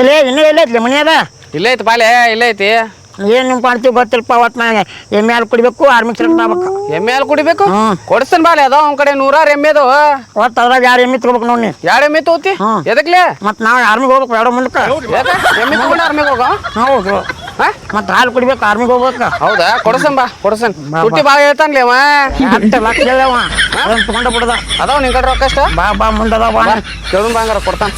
ಇಲ್ಲೇ ಇನ್ನೂ ಎಲ್ಲ ಐತ್ಲಿ ಮನೆ ಅದ? ಇಲ್ಲೇ ಐತಿ ಪಾಲೆ ಇಲ್ಲ ಐತಿ. ಏನು ಮಾಡ್ತೀವಿ ಗೊತ್ತಿಲ್ಲಪ್ಪ ಅವತ್ತು ನಾನು ಎಮ್ಮೆ ಹಾಲು ಕುಡಿಬೇಕು ಆರ್ಮಿ ಸೆಲೆಕ್ಟ್ ಮಾಡ್ಬೇಕು. ಎಮ್ಮೆ ಹಾಲು ಕುಡಿಬೇಕು? ಹ್ಮ್. ಕೊಡಿಸ್ತಾನ ಬಾಲೆ ಅದಾವ ಅವ್ನ ಕಡೆ ನೂರಾರು ಎಮ್ಮೆ ಅದಾವ. ಅವತ್ತು ಅದ್ರಾಗ ಯಾರು ಎಮ್ಮೆ ತಗೋಬೇಕು ನೋಡಿ ಎರಡು ಎಮ್ಮೆ ತಗೋತಿ? ಹ್ಮ್. ಎದಕ್ಲೆ? ಮತ್ತು ನಾವು ಆರ್ಮಿಗೆ ಹೋಗ್ಬೇಕು ಎರಡು ಮುಂದಕ್ಕೆ. ಯಾಕ? ಎಮ್ಮೆ ತಗೊಂಡು ಹೋಗೋ? ಹೋಗ ಹೌದು ಹಾ? ಮತ್ತು ಹಾಲು ಕುಡಿಬೇಕು ಆರ್ಮಿಗೆ ಹೋಗ್ಬೇಕು. ಹೌದಾ? ಕೊಡಸನ್ ಬಾ ಕೊಡಸನ್. ಬಾ, ತುಟ್ಟಿ ಬಾ ಹೇಳ್ತಾನ್ಲಿ ಅವ. ಹತ್ತು ಲಕ್ಷ ಹೇಳವ ತಗೊಂಡ ಬಿಡದ. ಅದಾವ ನಿನ್ ಕಡೆ ರೊಕ್ಕ ಅಷ್ಟ? ಬಾ ಬಾ ಮುಂದದ ಬಾ ಬಾ ಕೇಳು ಬಾ ಹಂಗಾರ ಕೊಡ್ತಾನ.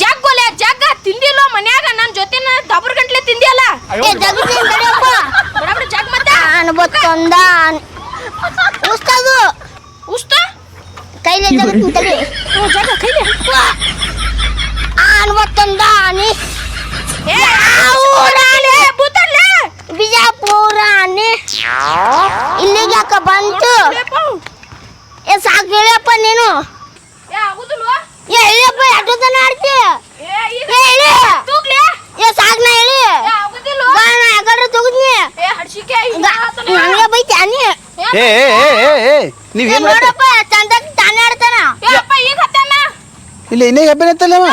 ಜಗ್ಗೋಲೆ ಜಗ್ಗ ತಿಂದಿಲ್ಲ ಮನ್ಯಾಗ? ನನ್ನ ಜೊತೆ ದಬ್ರ ಗಂಟ್ಲೆ ತಿಂದಿಯಲ್ಲ? ಏ ಜಗತ್ತಿನ ತಡಿಯಪ್ಪ ಬಡಬಡ ಜಗ್ ಮತ್ತೆ. ಅನ್ಬತ್ತೊಂದ ಉಸ್ತದು ಉಸ್ತ? ಕೈಲೇ ಜಗತ್ತಿನ ತಡಿ ಜಗ್ಗ ಕೈಲಿ. ಅನ್ಬತ್ತೊಂದ ಆನೆ. ಏ ಊರಾನೆ ಬುತ್ತಲ್ಲೇ ಬಿಜಾಪುರ ಇಲ್ಲಿಗೆ ಯಾಕ ಬಂತು? ಏ ಸಾಕು ಹೇಳಿಯಪ್ಪ ನೀನು. ಹೇಳಿಯಪ್ಪ ಎಷ್ಟು ತನ ಆಡ್ತಿ. ಏ ಸಾಕು ನಾ ಆಗುದಿಲ್ವಾ ಬಾ ನಾ ಯಾಕಂದ್ರೆ ತಗದ್ನಿ. ಏ ಹಡ್ಸಿಕೆ ನನಗೆ ಬೈತಿ ಏ ಏ ಏ ಏ ನೀವ್ ಏನ್ ನೋಡಪ್ಪ ಚಂದ ತಾನೇ ಆಡ್ತಾನ. ಏ ಈಗ ಹತ್ತಾನ ಇಲ್ಲ ಇನ್ನೇ ಹೆಬ್ಬೆ ನಿಂತಲ್ಲ ಅವ?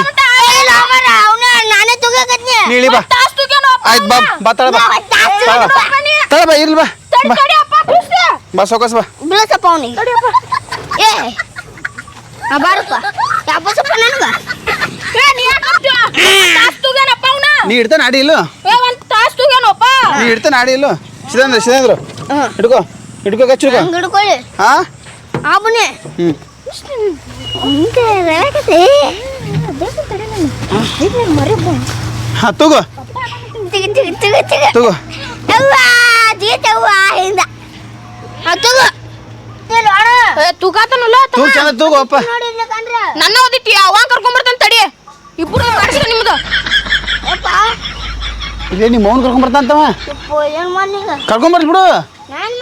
ಇಲ್ಲ ಮರ ಅವನ ನಾನೇ ತಗೋಕತ್ನಿ ನೀಳಿ ಬಾ. ತಾಸ್ ತುಗೇನೋ ಅಪ್ಪ ಆಯ್ತು ಬಾ ಬಾ ತಳ ಬಾ. ತಳ ಬಾ. ಇರ್ಲಿ ಸೌಕಸ್ ಬೀಳಸಪ್ಪ ಅವನಿಗೆ. ಏ ಆ ಬಾರಪ್ಪ. ಯಾಪಸಪ್ಪ ನನಗ? ಏ ನೀ ಯಾಕೆ ಹೋಗ್ತೀಯ? ತಾಸ್ ತುಗೇನಪ್ಪ ಅವ್ನ. ನೀ ಆಡಿ ಇಲ್ಲ? ಏ ಒಂದ್ ತಾಸ್ ತುಗೇನಪ್ಪ ನೀ ಇಡ್ತಾನೆ ಆಡಿ ಇಲ್ಲ? ಸಿದಂದ್ರ ಸಿದಂದ್ರ ಹಿಡ್ಕೋ ಹಿಡ್ಕೋ ಹಿಡ್ಕೋ ಹಂಗ ಹಿಡ್ಕೊಳ್ಳಿ. ಹಾ? ಆಬುನೆ ಹ್ಮ್. ಹಿಂಗೆ ರೇಗತೆ ಹಾ ತಗೋ. ತಿಗ ತಿಗ ತಿಗ ತಿಗ. ತಗೋ. ಅವ್ವ ಜೀತವ್ವ ಹಿಂದ. ತಗೋ. ಇಲ್ಲ ಅಣ್ಣ? ಏ ತುಗಾತನಲ್ಲ ತೂಗ್ ಚಂದ ತಗೋ ಅಪ್ಪ. ನೋಡಿ ಇಲ್ಲ ಕಂಡ್ರ ನನ್ನ ಓದಿಟ್ಟಿ ಯಾವಾಗ ಕರ್ಕೊಂಡ್ ಬರ್ತಾನ ತಡಿ. ಇಬ್ಬರು ಮಾಡಿಸ್ರಿ ನಿಮ್ದು. ಇಲ್ಲೇ ನಿಮ್ಮ ಮೌನ್ ಕರ್ಕೊಂಡ್ ಬರ್ತಾನಂತವ ಕರ್ಕೊಂಡ್ ಬರ್ಲಿ ಬಿಡು. ನಾನ್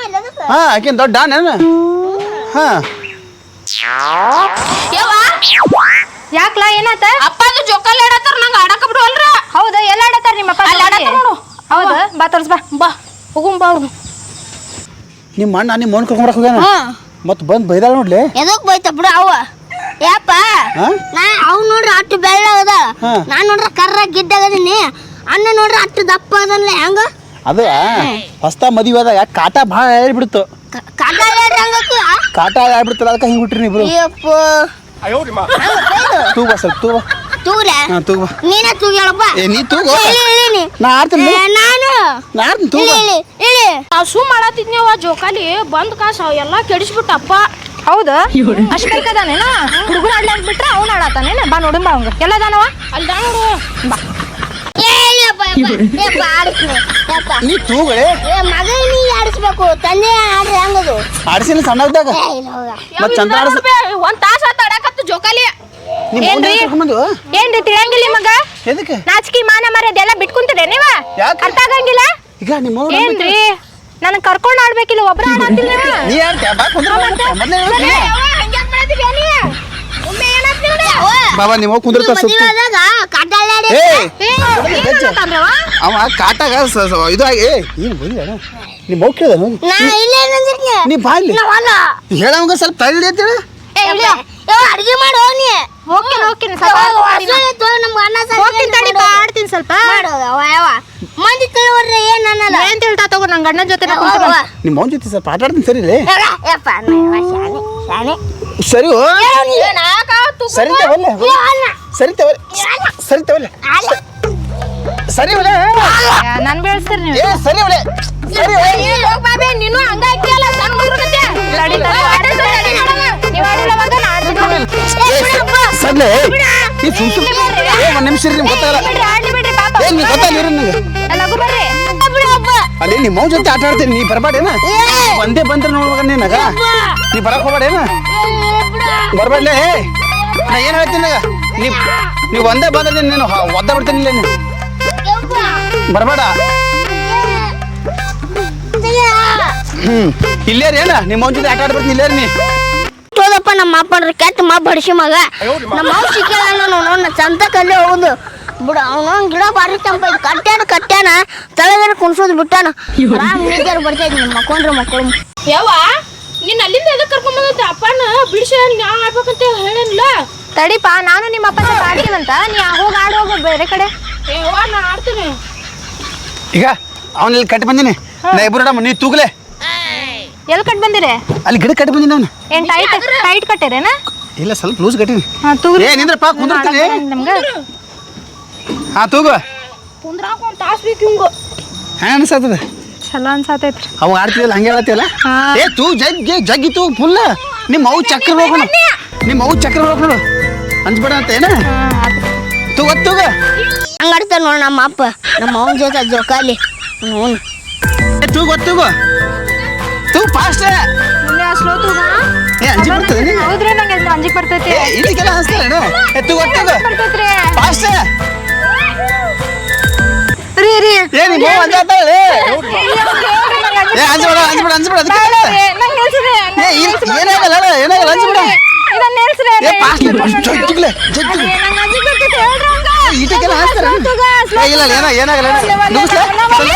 ಹಾ ಆಕಿನ್ ದೊಡ್ಡ ಡಾನ್ ಹಾ. ಯವ್ವ? ಯಾಕ್ಲಾ ಏನಾತ? ಅಪ್ಪ ಅದು ಜೋಕಾಲಿ ಆಡತ್ತಾರ ನಂಗೆ ಆಡಕ ಬಿಡುವಲ್ರ ಹೌದಾ ಎಲ್ಲ ಆಡತ್ತಾರ ನಿಮ್ಮ ಅಪ್ಪ ಅಲ್ಲಿ ಆಡತ್ತಾರ ನೋಡು. ಹೌದಾ ಬಾ ತೋರ್ಸ್ ಬಾ. ಬಾ. ಹೋಗುಂ ಬಾ ಅವ್ನು. ನಿಮ್ಮ ಅಣ್ಣ ನಿಮ್ಮ ಮೌನ್ ಕರ್ಕೊಂಡ್ ಬರಕ್ ಹೋಗ್ಯಾನ? ಹಾ. ಮತ್ ಬಂದ್ ಬೈದಾಳ ನೋಡ್ಲಿ? ಎದಕ್ ಬೈತ ಬಿಡು ಅವ? ಯಪ್ಪ ಹಾ? ನಾ ಅವ್ ನೋಡ್ರಿ ಅಷ್ಟು ಬೆಳ್ಳಗದ ಹಾ. ನಾನ್ ನೋಡ್ರ ಕರ್ರ ಗಿಡ್ಡಗದೀನಿ ಅಣ್ಣ ನೋಡ್ರಿ ಅಷ್ಟು ದಪ್ಪ ಅದನ್ಲ. ಹೆಂಗ? ಅದ ಹೊಸ್ತ ಮದುವೆ ಆದಾಗ ಕಾಟ ಭಾಳ ಹೇಳ್ಬಿಡ್ತು ಕ- ಕಾಟ ಆ ಕಾಟ ಹೇಳ್ಬಿಡ್ತಲ್ಲ ಅದಕ್ಕೆ ಹಿಂಗ್ ಬಿಟ್ರಿ ನೀವು ಅಯ್ಯಪ್ಪ. ತೂ ಬಾ ಸ್ವಲ್ಪ ತೂಗ. ತೂರ ಹಾ ತೂಗ ಬಾ ತೂಗ್ಯಾಳಪ್ಪ? ಏ ನೀ ತೂಗೋ. ಇಳಿ ಇಳಿನಿ ನಾ. ಆಡ್ತೀನಿ ಏ, ನಾನು? ನಾ ಆಡ್ತೀನಿ ತೂಗ. ಇಳಿ ಇಳಿ ಇಳಿ ಹಸು ಮಾಡತ್ತಿದ್ನೇವ ಜೋಕಾಲಿ. ಬಂದ್ ಕಾಸ ಎಲ್ಲ ಕೆಡಿಸ್ಬಿಟ್ಟಪ್ಪ. ಹೌದಾ? ಅಷ್ಟ್ ಬೇಕದಾನೇನ ಹುಡುಗನ ಆಡ್ಲಾಕ್ ಬಿಟ್ರ ಅವ್ನ ಆಡತಾನೇನ? ಬಾ ನೋಡನ್ ಬಾ ಅವಂಗ ಎಲ್ಲ ಅದಾನವ? ಅಲ್ಲಿ ನೋಡು. ಏ ಇಳಿಯಪ್ಪ ಯಪ್ಪ ಯಪ್ಪ ಆಡಿಸ್ನಿ ಯಪ್ಪ ನೀ ತೂಗಳೆ? ಏ ಮಗ ನೀ ಆಡಿಸ್ಬೇಕು. ತಂದೆ ಆಡ್ರಿ ಹೆಂಗದು? ಆಡಿಸಿನ ಸಣ್ಣದಾಗ ಏ ಇಲ್ಲ ಹೋಗ ಮತ್ ಚಂದ ಆಡಿಸ್ ಒಂದ್ ತಾಸ ಆತ ಆಡಕತ್ತು ಜೋಕಾಲಿ. ನಿಮ್ಮ ಮೌನ್ ಕರ್ಕೊಂಬಂದು ಏನ್ರಿ ತಿಳಿಯಂಗಿಲ್ಲ ಮಗ ಎದಕ್ಕೆ? ನಾಚಿಕೆ ಮಾನ ಮರ್ಯಾದೆ ಎಲ್ಲ ಬಿಟ್ಕೊಂತೀರ ನೀವ? ಯಾಕೆ? ಅರ್ಥ ಆಗಂಗಿಲ್ಲ? ಈಗ ನಿಮ್ಮ ಏನ್ರಿ? ನನ್ ಕರ್ಕೊಂಡ್ ಆಡ್ಬೇಕಿಲ್ಲ ಒಬ್ರ ನೀವ? ನೀ ಬಾ ಕುಂದ್ರ ಮೊದಲೇ ಬಾಬಾ ನಿಮ್ಮ ಕುಂದ್ರತ ಸುತ್ತ. ಅವ ಕಾಟಾಗ ಸ- ಸ- ಇದು ಆಗಿ ಏ ಏನು ಬಂದಿ ಅಣ್ಣ? ನಿಮ್ಮ ಮೌ ಕೇಳ್ದ ನೋಡಿ ನಾ ಇಲ್ಲೇ ನಂದಿರ್ತೀನಿ ನೀ ಬಾ ಇಲ್ಲಿ ನಾ ಹೊಲ ಹೇಳವಂಗ ಸ್ವಲ್ಪ ತಳ್ಳಿ ಅಂತೇಳಿ ಅಡ್ಗೆ ಮಾಡು ನೀ ಹೋಗ್ತೀನಿ ಹೋಗ್ತೀನಿ ಹೋಗ್ತೀನಿ ತಡಿ ಬಾ ಆಡ್ತೀನಿ ಸ್ವಲ್ಪ. ಮಂದಿ ತಿಳಿವರ್ರೆ ಏನ್ ಅನ್ನಲ್ಲ. ಏನ್ ತಿಳ್ತಾ ತಗೋ ನಂಗ್ ಅಣ್ಣನ ಜೊತೆ. ನಿಮ್ಮ ಮೌನ್ ಜೊತೆ ಸ್ವಲ್ಪ ಆಟ ಆಡ್ತೀನಿ ಸರಿ ಸರಿ ಸರಿ ಸರಿ ಏ, ಸರಿ ಸರಿ ತವಲ್ಲ ಸರಿ ಅಲ್ಲ. ಸರಿ ಒಲೆ ನನ್ ಬೆಳೆಸ್ತೀರಿ ನೀವು. ಏ ಸರಿ ಒಲೆ ಸರಿ ಒಲೆ ಬಾಬೆ ನೀನು ಹಂಗ ಹಾಕಿಯಲ್ಲ ಸಣ್ಣ ಸಡ್ಲೆ ಈ ಸುಮ್ ಸುಮ್. ಏ ಒಂದ್ ನಿಮಿಷ ನಿಮ್ಗೆ ಗೊತ್ತಾಗಲ್ಲ. ಏ ನೀ ಗೊತ್ತಾಗಲ್ಲ ಇರಿ ನಿಂಗೆ ಲಗು ಬರ್ರಿ ಅಲ್ಲಿ ನಿಮ್ಮ ಮೌ ಜೊತೆ ಆಟ ಆಡ್ತೀನಿ ನೀ ಬರಬೇಡೇನ ಒಂದೇ ಬಂದ್ರೆ ನೋಡ್ಬೇಕ ನೀನಾಗ ನೀ ಬರಕ್ ಹೋಗ್ಬೇಡೇನ ಬರ್ಬೇಡ್ಲೇ ಹೇ ನಾ ಏನ್ ಹೇಳ್ತೀನಿ ನೀ ನೀ ನೀವು ಒಂದೇ ಬಂದ್ರೆ ನೀನು ಒದ್ದ ಬಿಡ್ತೀನಿ ನೀನು. ಬರಬೇಡ. ಹ್ಮ್. ಇಲ್ಲೇ ರೀ ಏನ? ನಿಮ್ಮ ಮೌನ್ ಜೊತೆ ಆಟ ಆಡ್ಬಿಡ್ತೀನಿ ಇಲ್ಲೇ ರೀ ನೀ? ತೋದಪ್ಪ ನಮ್ಮ ಅಪ್ಪನ್ರ ಕೆಟ್ಟ ಮಾ ಬಡಿಸಿ ಮಗ. ನಮ್ಮ ಮಾವು ಸಿಕ್ಕಿಲ್ಲ ನಾನು ಚಂದ ಕಲ್ಲೇ ಹೋಗುದು. ಬಿಡು ಅವನು ಗಿಡ ಬಾರಿ ಚಂಪ ಐತಿ ಕಟ್ಟ್ಯಾನ ಕಟ್ಟ್ಯಾನ ತಲೆಗಡೆ ಕುಣ್ಸೋದು ಬಿಟ್ಟಾನ. ಆರಾಮ್ ನಿದ್ದೆ ಬರ್ತೈತಿ ನಿಮ್ಮ ಮಕ್ಕೊಂಡ್ರೆ ಮಕ್ಕಳು. ಯವ್ವ ನೀನ್ ಅಲ್ಲಿಂದ ಎದಕ್ ಕರ್ಕೊಂಡ್ ಬಂದೈತೆ? ಅಪ್ಪನ ಬಿಡಿಸಿ ನಾ ಆಡ್ಬೇಕಂತ ಹೇಳಲ್ಲ ತಡಿಪ ನಾನು ನಿಮ್ಮ ಅಪ್ಪ ಜೊತೆ ಆಡ್ತೀನಂತ. ನೀ ಹೋಗಿ ಆಡು ಹೋಗು ಬೇರೆ ಕಡೆ. ಏ ಅವ್ವ ನಾ ಆಡ್ತೀನಿ. ಈಗ ಅವನಲ್ಲಿ ಕಟ್ಟಿ ಬಂದಿನಿ? ನಾ ಇಬ್ಬರು ನೀ ತೂಗ್ಲೆ. ಎಲ್ಲಿ ಕಟ್ ಬಂದಿರಿ? ಅಲ್ಲಿ ಗಿಡ ಕಟ್ಟಿ ಬಂದಿನಿ ಅವನು ಏನ್ ಟೈಟ್ ಟೈಟ್ ಕಟ್ಟಿರೇನ? ಇಲ್ಲ ಸ್ವಲ್ಪ ಲೂಸ್ ಕಟ್ಟಿನಿ. ಹಾ ತೂಗ್ರಿ. ಏ ನಿಂದ್ರಪ್ಪ ಕುಂದ್ರತೀನಿ ನಮ್ಗೆ. ಹಾ ತೂಗು. ಕುಂದ್ರಾಕ ಒಂದು ತಾಸ್ ಬೇಕು ಹಿಂಗ. ಹ್ಯಾಂಗ ಅನ್ಸತ್ತದ. ಚಲೋ ಅನ್ಸತೈತ್ರಿ. ಅವ ಆಡ್ತೀವಲ್ಲ ಹಂಗೆ ಹೇಳತ್ತಿಲ್ಲ ಏ ತೂ ಜಗ್ ಜಗ್ ಜಗ್ಗಿ ತೂ ಫುಲ್ಲ ನಿಮ್ಮ ಅವು ಚಕ್ರ ಹೋಗೋಣ ನಿಮ್ಮ ಅವು ಚಕ್ರ ಹೋಗೋಣ ಅಂಜ್ಬೇಡ ಅಂತ ಏನ? ತೂಗ ತೂಗ ಹಂಗಾಡ್ತಾನ ನೋಡ ನಮ್ಮ ಅಪ್ಪ ನಮ್ಮ ಅವನ ಜೊತೆ ಜೋಕಾಲಿ ಹ್ಞೂ ಏ ತೂಗ ತೂಗ ತೂ ಫಾಸ್ಟ್ ಮುಂದೆ ಸ್ಲೋ ತೂಗ ಏ ಅಂಜಿ ಬರ್ತದೆ ನೀ? ಹೌದ್ರಿ ನಂಗೆ ಇದು ಅಂಜಿಕ್ ಬರ್ತೈತಿ ಏ ಇದಕ್ಕೆಲ್ಲ ಹಸ್ತಾರೇನು ಏ ತೂಗ ತೂಗ ಬರ್ತೈತ್ರಿ ಫಾಸ್ಟ್ ರೀ ರೀ ಏ ನಿಮ್ಮ ಅವ್ವ ಅಂತ ಏ ಅಂಜಬೇಡ ಅಂಜಿ ಅಂಜಬೇಡ ಅದಕ್ಕೆ ಏ ಏನಾಗಲ್ಲ ಏನಾಗಲ್ಲ ಬಿಡು ಇದನ್ನ ನಿಲ್ಸ್ರಿ ಏ ಫಾಸ್ಟ್ ಫಾಸ್ಟ್ ಜಗ್ಗಿಗ್ಲೆ ಜಗ್ಗಿಗ್ಲೆ ಇಲ್ಲ ಏನ ಏನಾಗಲ್ಲ ಒಲ್ಲೆ, ಒಲ್ಲೆ, ನುಗ್ಸ್ಲಾ? ಒಲ್ಲೆ,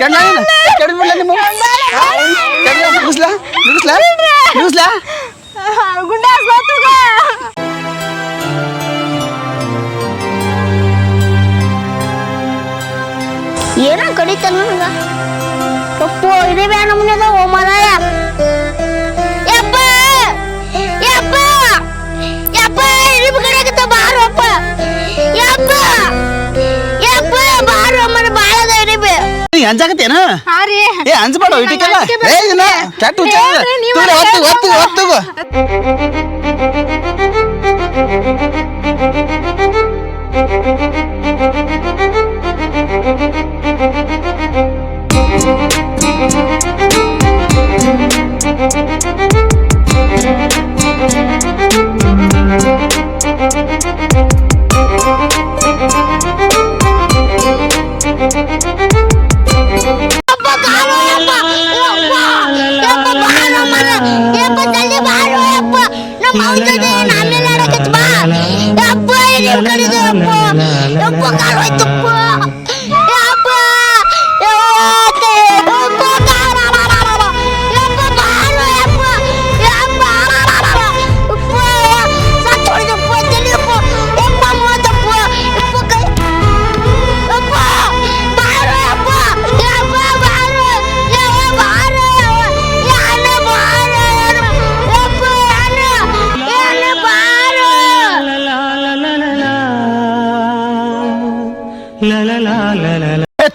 ಕೆಡ್ಲ ಏನು? ಕೆಡ್ಲ ಬಿಡ್ಲ ನಿಮ್ಮ ಕೆಡ್ಲ ನುಗ್ಸ್ಲಾ? ನುಗ್ಸ್ಲಾ? ನುಗ್ಸ್ಲಾ? ಗುಂಡ ಸ್ಲೋ ಏನೋ ಕಡಿತಾನ ನನಗ ಯಪ್ಪೋ ಇದೇ ಬ್ಯಾ ನಮ್ಮನೆದ ಓ ಮಾರಾಯ ನೀ ಅಂಜಾಕತ್ತೇನ? ಹಾ ರೀ. ಏ ಅಂಜಬೇಡ ಇಟಕ್ಕೆಲ್ಲ ಏ ಇನ್ನ ಕೆಟ್ಟ ಹುಚ್ಚ ಹೇಳ್ರಿ, ನೀವ್ ತುಳು ಒತ್ತು ಒತ್ತು ಒತ್ತು ಯಪ್ಪ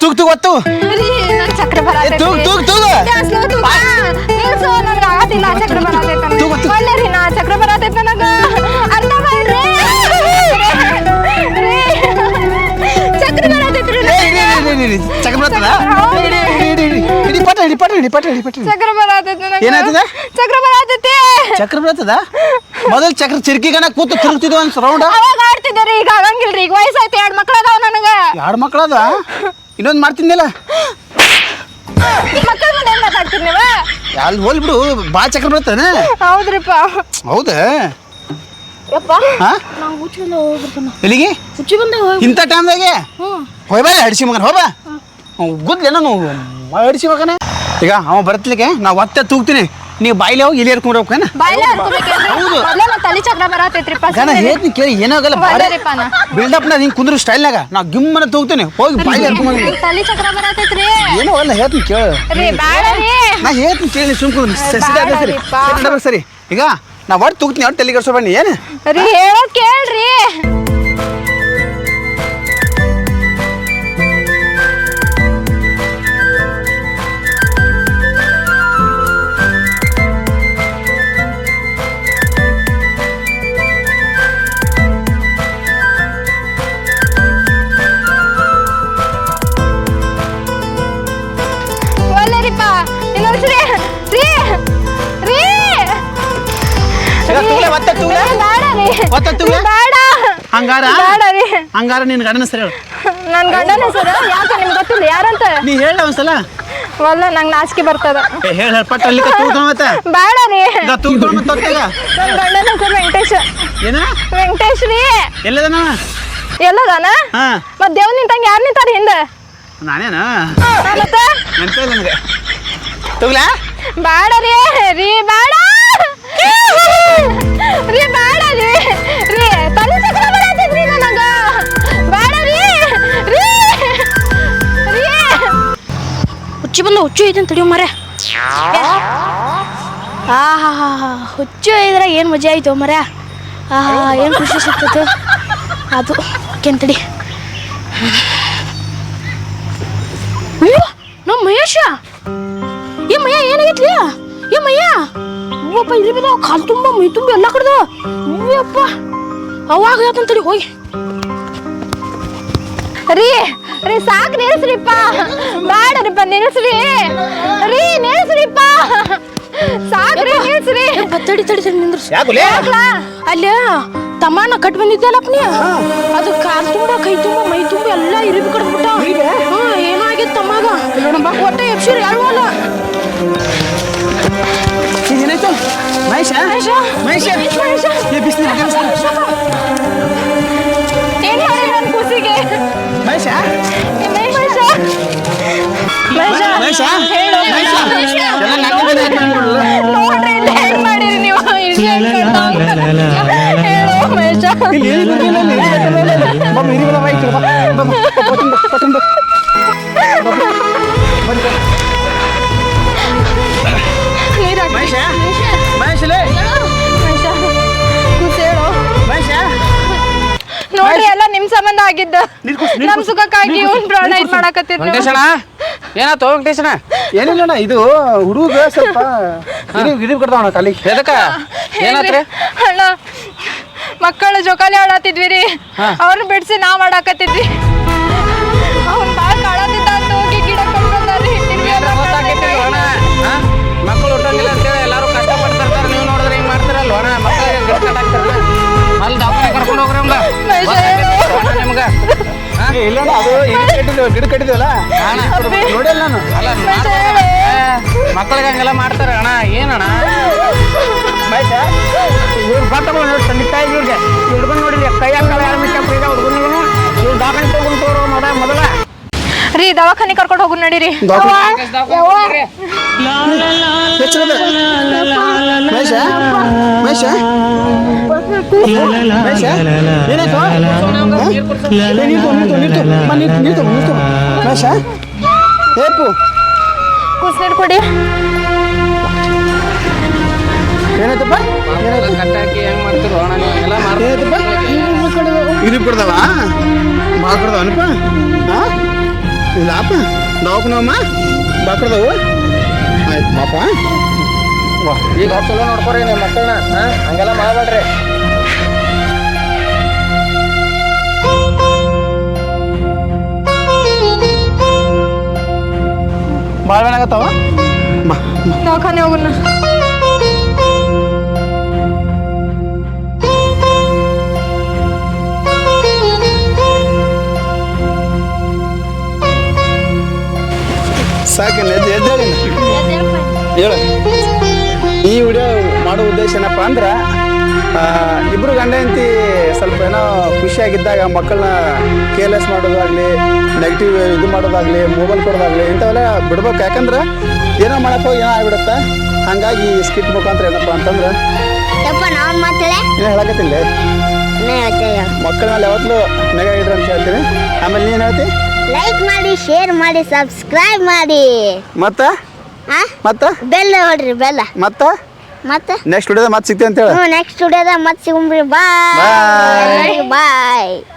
ತೂಗ್ ತೂಗ್ ಒತ್ತು. ರೀ ನನ್ ಚಕ್ರ ಏ ತೂಗ್ ತೂಗ್ ತೂಗ್. ಸ್ಲೋ ತೂಗ ನಿಲ್ಸು ನಂಗೆ ಆಗತ್ತಿಲ್ಲ ಚಕ್ರ ಬರತೈತೆ ತೂಗ್ ಒತ್ತು. ಒಳ್ಳೆ ರೀ ನಾ ಚಕ್ರ ಬರತೈತೆ ನನಗ. ಮಾಡ್ರಿ ರೀ. ಚಕ್ರ ಏ ಇಡಿ ಇಡಿ ಇಡಿ ಇಡಿ ಚಕ್ರ ಬರ್ತದ ಇಡಿ ಇಡಿ ಇಡಿ ಇಡಿ ಪಟ ಇಡಿ ಪಟ ಇಡಿ ಪಟ ಇಡಿ ಪಟ ಇಡಿ ಚಕ್ರ ಬರತೈತೆ ನನಗ. ಏನಾಯ್ತದ? ಚಕ್ರ ಬರತೈತಿ ಚಕ್ರ ಬರ್ತದ ಮೊದಲು ಚಕ್ರ ಚಿರ್ಕಿ ಗಣ ಕೂತು ತಿರುಗ್ತಿದ್ವು ಅನ್ಸ್ ರೌಂಡ್ ಅವಾಗ ಆಡ್ತಿದ್ದೆ ಈಗ ಆಗಂಗಿಲ್ರಿ. ಈಗ ವಯಸ್ಸಾಯ್ತು ಎರಡು ಮಕ್ಳ ಅದಾವ ನನಗ. ಎರಡು ಮಕ್ಕಳದ ಇನ್ನೊಂದು ಮಾಡ್ತಿದ್ನಲ್ಲ? ಮಕ್ಕಳ ಮುಂದೆ ಏನ್ ಮಾತಾಡ್ತೀರಿ ನೀವು ಅಲ್ಲಿ ಹೋಲ್ ಬಿಡು ಬಾ ಚಕ್ರ ಬರ್ತಾನೆ ಹೌದ್ರಿಪ್ಪ. ಹೌದಾ? ಯಪ್ಪ ಹಾ? ಹೋಗ್ಬಿಡ್ತಾನ ಎಲ್ಲಿಗೆ? ಹುಚ್ಚಿ ಬಂದ ಹೋಗ್ ಇಂಥ ಟೈಮ್ದಾಗೆ? ಹ್ಞೂ. ಹಡಿಸಿ ಮಗನ ಹೋಬಾ ಗುದ್ಲೇನ ಹಡಿಸಿ ಮಗನ. ಈಗ ಅವ ಬರ್ತಲಿಕ್ಕೆ ನಾವು ಒತ್ತೆ ತೂಗ್ತೀನಿ. ನೀವು ಬಾಯಿಲೆ ಹೋಗಿ ಇಲ್ಲಿ ಹರ್ಕೊಂಡ್ರಬೇಕೇನ ಬಾಯ್ಲೆ ಹರ್ಕೋಬೇಕೇನ್ರಿ ಹೌದು. ಮೊದ್ಲೇ ತಲೆ ಚಕ್ರ ಬರತೈತ್ರಿಪ್ಪ ಗಣ ಹೇಳ್ತೀನಿ ಕೇಳಿ ಏನಾಗಲ್ಲ ಒಳ್ಳೆರಿಪ್ಪ ನಾ. ಬಿಲ್ಡಪ್ ಹಿಂಗೆ ಕುಂದ್ರು ಸ್ಟೈಲ್ನಾಗ ನಾ ಗಿಮ್ಮನ ತೂಗ್ತೀನಿ ಹೋಗಿ ಬಾಯಿಲೆ ಹರ್ಕೊಂಡ್ ತಲೆ ಚಕ್ರ ಬರತೈತ್ರಿ ಏನೋ ಅಲ್ಲ ಹೇಳ್ತೀನಿ ಕೇಳು. ರೀ ಬ್ಯಾಡ ರೀ. ನಾ ಹೇಳ್ತೀನಿ ಕೇಳಿ ಸುಮ್ಕು ಸರಿ ಸರಿ. ಬೇಡರಿಪ್ಪ. ಸರಿ, ಸರಿ. ಈಗ ನಾ ಒಟ್ಟು ತೂಗ್ತೀನಿ ಒಟ್ಟು ತಲೆಗೆ ಬನ್ನಿ ಏನು? ರೀ ಹೇಳೋದ್ ಕೇಳ್ರಿ. ಹಂಗಾರ? ಬೇಡ ರೀ. ಹಂಗಾರ ನಿನ್ ಗಂಡನ ಸರಿ ಹೇಳು. ನನ್ ಗಂಡನ ಹೆಸರು? ಯಾಕೆ ನಿಮ್ಗೆ ಗೊತ್ತಿಲ್ಲ? ಯಾರಂತ? ನೀ ಹೇಳ ಒಂದ್ಸಲ. ವಲ್ಲ ನಂಗೆ ನಾಚಿಕೆ ಬರ್ತದ. ಏ ಹೇಳ ಪಟ್ಟ ಅಲ್ಲಿ ತೂಗ್ತಾವ ಮತ್ತೆ? ಬೇಡ ರೀ. ಈಗ ತೂಗ್ತಾವ ಮತ್ತೆ ಗಂಡನ ಹೆಸರು ವೆಂಕಟೇಶ್. ಏನ? ವೆಂಕಟೇಶ್ ರೀ. ಎಲ್ಲದನ? ಎಲ್ಲದಾನ? ಹಾ. ಮತ್ ದೇವ್ ನಿಂತಂಗ ಯಾರು ನಿಂತಾರ ಹಿಂದೆ? ನಾನೇನಾ? ಮತ್ತೆ? ನೆನಪೇ ಇಲ್ಲ ನನಗೆ ತೂಗ್ಲಾ? ಬೇಡ ರೀ. ರೀ ಬೇಡ. ರೀ ಬೇಡ. ಹುಚ್ಚಿ ಬಂದು ಹುಚ್ಚು ಐತೆ ಅಂತ ತಡಿಯೋ ಮರೆ. ಆ, ಹಾ ಹಾ ಹಾ. ಹುಚ್ಚು ಇದ್ರೆ ಏನು ಮಜಾ ಆಯ್ತು ಮರ. ಆ, ಹಾ, ಏನು ಖುಷಿ ಸಿಗ್ತೈತೆ ಅದು. ಕೆಂತಡಿ ನಮ್ಮ ಮಹೇಶ. ಏ, ಮಯ್ಯ ಏನಾಗೈತಿ ಏ, ಮಯ್ಯ. ಅಪ್ಪ ಇಲ್ಲಿ ಬಿದ್ದಾವ ಕಾಲು ತುಂಬ, ಮೈ ತುಂಬ ಎಲ್ಲ ಕಡ್ದ ಅಯ್ಯಪ್ಪ ಅವಾಗ ಹೇಳ್ತಂತಡಿ ಹೋಗಿ ರೀ ರೀ ಸಾಕು ನಿಲ್ಸ್ರಿಪ್ಪ. ಬೇಡರಿಪ್ಪ ನಿಲ್ಸ್ರಿ. ರೀ ನಿಲ್ಸ್ರಿಪ್ಪ. ಸಾಕ್ರಿ ನಿಲ್ಸ್ರಿ. ತಡಿ ತಡಿ ತಡಿ ನಿಂದ್ರಸ್. ಯಾಕುಲೇ? ಅಲ್ಲೇ ತಮ್ಮಣ್ಣ ಕಟ್ ಬಂದಿದ್ದಲ್ಲಪ್ಪ ನೀ? ಅದು ಕಾಲ್ ತುಂಬ ಕೈ ತುಂಬ ಮೈ ತುಂಬ ಎಲ್ಲ ಇರಿಬಿ ಕಟ್ಬಿಟ್ಟ. ಹ್ಞೂ ಏನೋ ಆಗಿತ್ತು ತಮ್ಮಗ ಒಟ್ಟ ಎಪ್ಸಿರಿ ಯಾರು ಏನಾಯ್ತು ಮಹೇಶ? ಮಹೇಶ. ಮಹೇಶ? ಮಹೇಶ. ಮಹೇಶ ಮಹೇಶ ಮಹೇಶ ಮಹೇಶ ಹೇಳು ಮಹೇಶ ಮಹೇಶ. ಎಲ್ಲ ನನ್ನ ಮೇಲೆ ಯಾಕ್ ಮಾಡ್ಬಿಡ್ಲ? ನೋಡ್ರಿ ಇಲ್ಲಿ ಹೆಂಗ್ ಮಾಡಿರಿ ನೀವು ಇಲ್ಲಿ ಹೆಂಗ್ ಕಟ್ಟಾಗ. ಹೇಳು ಮಹೇಶ ಇಲ್ಲಿ ಏನ್ ಬಂದಿಲ್ಲ, ಇಲ್ಲಿ ಏನ್ ಬಂದಿಲ್ಲ. ಬಾ, ಹಿರಿ ಬಾ, ಬಾ, ಈ ಕಡೆ ಬಾ. ಬಾ, ಬಾ, ಕೊಟ್ಟನ್ ಬಾ, ಕೊಟ್ಟನ್ ಬಾ. ಬಾ, ಬಾ. ಬನ್ನಿ, ಬಾ. ನೀರ್ ಹಾಕ್ರಿ. ಮಹೇಶ ಸಂಬಂಧ ಆಗಿದ್ದ? ನಮ್ ಸುಖಕ್ಕಾಗಿ ಇವ್ನ್ ಪ್ರಾಣ ಇದ್ ಮಾಡಕತ್ತಿದ್ ನೀವು. ವೆಂಕಟೇಶಣ್ಣ ಏನಿಲ್ಲ ವೆಂಕಟೇಶಣ್ಣ? ಏನಿಲ್ಲಣ್ಣ ಇದು ಹುಡುಗ ಸ್ವಲ್ಪ ಇದು ಕಡ್ದಾವಣ ತಲೆ ಎದಕ್ಕ? ಏನಾತ್ರಿ? ಅಣ್ಣ ಮಕ್ಕಳು ಜೋಕಾಲಿ ಆಡತ್ತಿದ್ವಿ ರೀ ಅವ್ರನ್ನ ಬಿಡ್ಸಿ ನಾವ್ ಆಡಾಕತ್ತಿದ್ವಿ. ಅವ್ನ್ ಹಂಗೆಲ್ಲ ಮಾಡ್ತಾರೆ ಅಣ್ಣ. ಏನಣ್ಣ? ಮಹೇಶ ಇವ್ರು ಬರ್ತಾವ ನೋಡಿ ತಂದೆ ತಾಯಿ ಇವ್ರಿಗೆ. ಹುಡುಗನ್ ನೋಡಿದ್ರಿ ಕೈ ಹಾಕಲ್ಲ ಯಾರು ಮಿಕ್ಕ ಹುಡುಗನಿಗೂ ಇವ್ರು ದಾಖಲೆ ತಗೊಂಡು ತೋರು ಮೊದ ಮೊದಲ. ರೀ ದವಾಖಾನೆ ಕರ್ಕೊಂಡು ಹೋಗು ನಡೀರಿ ಏನಾಯ್ತು ಹಾ? ಏ, ನಿಂತು ನಿಂತು ನಿಂತು ಬಾ, ನಿಂತು ನಿಂತು ನಿಂತು ಮಹೇಶ ಏಪು ಕೂಸ್ ನೀರು ಕೊಡಿ ಏನಾಯ್ತಪ್ಪ ಏನಾಯ್ತು ಕಟ್ಟಾಕಿ ಹೆಂಗ್ ಮಾಡ್ತಿರೋ ಅಣ್ಣ ನೀವು ಹಂಗೆಲ್ಲ ಮಾಡ್ತಾರೆ. ಏನಾಯ್ತಪ್ಪ? ಇದು ಕೊಡ್ದವ ಬಾ ಕೊಡ್ದವನಪ್ಪ ಹಾ ಇಲ್ಲಪ್ಪ ದವಾಖಾನಮ್ಮ ಆಯ್ತು ಪಾಪ. ಈಗ ಚಲೋ ನೋಡ್ಕೊರಿ ನಿಮ್ಮ ಮಕ್ಕಳನ್ನ ಹಾ? ಹಂಗೆಲ್ಲ ಮಾಡಬೇಡ್ರಿ. ಭಾಳ ಬೇನಾಗತ್ತವ ಬಾ ದವಾಖಾನೆ ಹೋಗೋಣ ಸಾಕಿನ ಎದ್ದು ಎದ್ದೇಳಿನ ಹೇಳು. ಈ ವಿಡಿಯೋ ಮಾಡೋ ಉದ್ದೇಶ ಏನಪ್ಪ ಅಂದ್ರೆ ಆ, ಇಬ್ರು ಗಂಡ ಹೆಂಡತಿ ಸ್ವಲ್ಪ ಏನೋ ಖುಷಿಯಾಗಿದ್ದಾಗ ಮಕ್ಕಳನ್ನ ಕೇರ್ಲೆಸ್ ಮಾಡೋದಾಗ್ಲಿ ನೆಗೆಟಿವ್ ಇದು ಮಾಡೋದಾಗ್ಲಿ ಮೊಬೈಲ್ ಕೊಡೋದಾಗ್ಲಿ ಇಂಥವೆಲ್ಲ ಬಿಡ್ಬೇಕು. ಯಾಕಂದ್ರೆ ಏನೋ ಮಾಡಕ್ಕೆ ಏನೋ ಆಗ್ಬಿಡುತ್ತೆ. ಹಾಗಾಗಿ ಸ್ಕಿಟ್ ಮುಖಾಂತರ ಏನಪ್ಪ ಅಂತಂದ್ರೆ ಯಪ್ಪ ನಾನು ಮಾತಾಡೆ ಏನು ಹೇಳಕತ್ತಿಲ್ಲ ಮಕ್ಕಳ ಮೇಲೆ ಯಾವತ್ತೂ ನೆಗ ಇಡ್ರಿ ಅಂತ ಹೇಳ್ತೀನಿ. ಆಮೇಲೆ ನೀನು ಹೇಳ್ತಿ? ಲೈಕ್ ಮಾಡಿ ಶೇರ್ ಮಾಡಿ ಸಬ್ಸ್ಕ್ರೈಬ್ ಮಾಡಿ. ಮತ್ತೆ? ಹಾ ಮತ್ತೆ? ಬೆಲ್ಲ ಹೊಡ್ರಿ ಬೆಲ್ಲ. ಮತ್ತೆ? ಮತ್ತೆ? ನೆಕ್ಸ್ಟ್ ವಿಡಿಯೋದ ಮತ್ತೆ ಸಿಗ್ತೀನಿ ಅಂತ ಹೇಳಿ. ನೆಕ್ಸ್ಟ್ ಸ್ಟುಡಿಯೋದಾಗ ಮತ್ತೆ ಸಿಗುಂಬ್ರಿ ಬಾಯ್. ಬಾಯ್